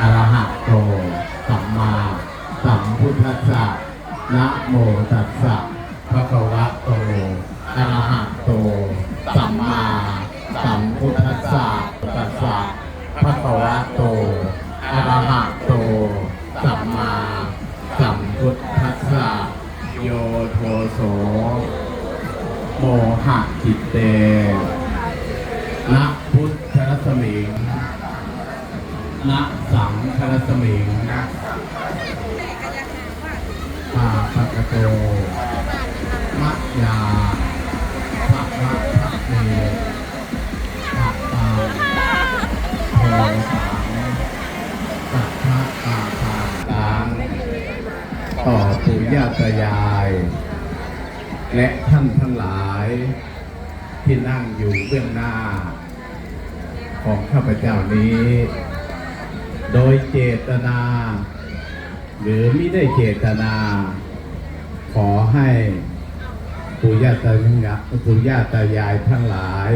อะระหะโต สัมมาสัมพุทธัสสะนะโมตัสสะภะคะวะโตอะระหะโต สัมมาสัมพุทธัสสะตัสสะภะคะวะโตอะระหะโต สัมมาสัมพุทธัสสะโยโทโส โมหะจิตเตนะพุทธรัสมิง นะสังครัสมิงนะปาปะกะโตมะยาภะวะภะเมภะตังโพสังสัพพะตาตาตังต่อปู่ย่าตายาย และท่านทั้งหลาย ที่นั่งอยู่เบื้องหน้า ของข้าพเจ้านี้ โดยเจตนา หรือไม่ได้เจตนา ขอให้ปู่ย่าตายายปู่ย่าตายายทั้งหลาย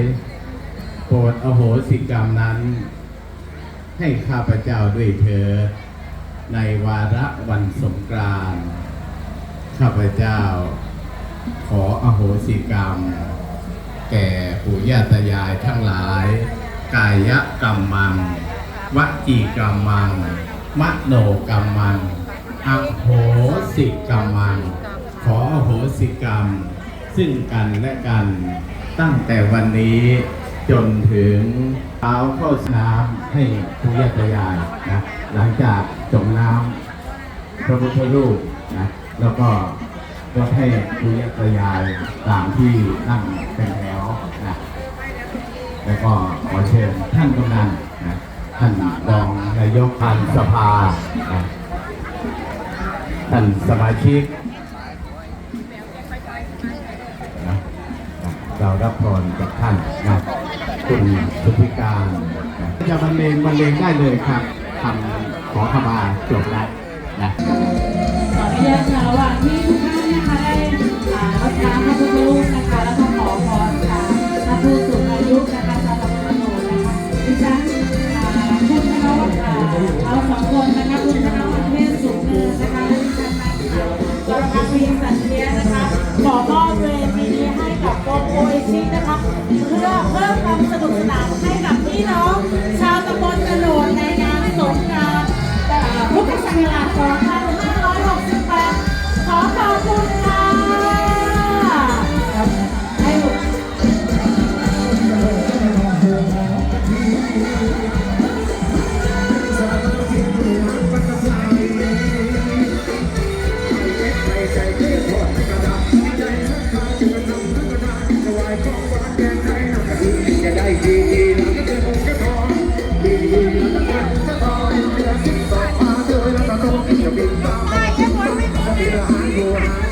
โปรดอโหสิกรรมนั้น ให้ข้าพเจ้าด้วยเถิดในวาระวันสงกรานต์ข้าพเจ้า ขออโหสิกรรม แก่ปู่ย่าตายายทั้งหลาย กายกรรมมัง วจีกรรมัง มโนกรรมังอโหสิกรรมัง ขออโหสิกรรม ซึ่งกันและกัน ตั้งแต่วันนี้จนถึงเท้าเข้าน้ำให้ปู่ย่าตายายนะหลังจากจมน้ำพระพุทธรูปนะแล้วก็ก็ให้คุยกระยายตามที่นั่งเป็นแถวนะแล้วก็ขอเชิญท่านกำนันนะ ท่านรองนายกพันสภา ท่านสมาชิกเรารับพรจากท่านนะคุณสุธิการจะบรรเลงบรรเลงได้เลยครับทำขอขมาจบแล้วนะขออนุญาตค่ะว่าที่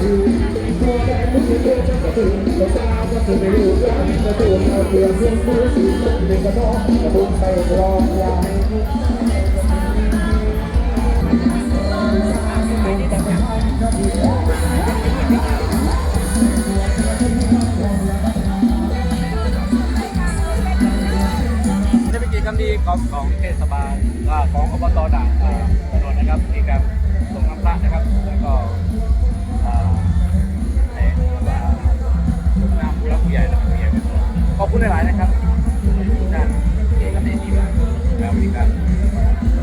ยู่ห จำดีของของเทศบาลของอบตด่านอ่าถนนนะครับมีการส่งน้ำพระนะครับ แล้วก็อ่าให้อ่าผู้นำผู้รับผู้ใหญ่รับผู้ใหญ่เป็ขอบคุณหลายๆนะครับ